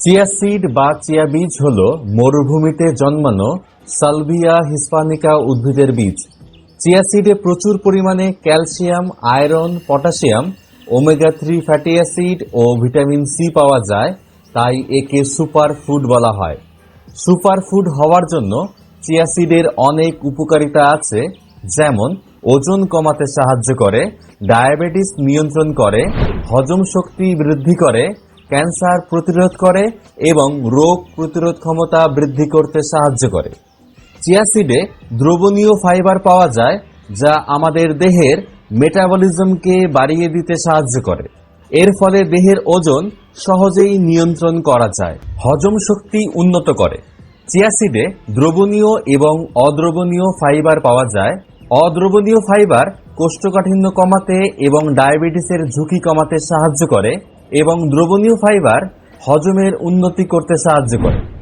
Chia seed বা chia বীজ হল মরুভূমিতে জন্মানো সালভিয়া হিসপানিকা উদ্ভিদের বীজ। চিয়া সিডে প্রচুর পরিমাণে calcium, iron, potassium, omega three fatty acid ও ভিটামিন সি পাওয়া যায়, তাই একে সুপার ফুড বলা হয়। সুপার ফুড হওয়ার জন্য চিয়া সিডের অনেক উপকারিতা আছে, যেমন ওজন কমাতে সাহায্য করে, ডায়াবেটিস নিয়ন্ত্রণ করে, হজম শক্তি বৃদ্ধি করে ক্যান্সার প্রতিরোধ করে এবং রোগ প্রতিরোধ ক্ষমতা বৃদ্ধি করতে সাহায্য করে। চিয়া সিডে দ্রবণীয় ফাইবার পাওয়া যায়, যা আমাদের দেহের মেটাবলিজমকে বাড়িয়ে দিতে সাহায্য করে। এর ফলে দেহের ওজন সহজেই নিয়ন্ত্রণ করা যায়, হজম শক্তি উন্নত করে। চিয়া সিডে দ্রবণীয় এবং অদ্রবণীয় ফাইবার পাওয়া যায়। অদ্রবণীয় ফাইবার কোষ্ঠকাঠিন্য কমাতে এবং ডায়াবেটিসের ঝুঁকি কমাতে সাহায্য করে। এবং দ্রবণীয় ফাইবার হজমের উন্নতি করতে সাহায্য করে।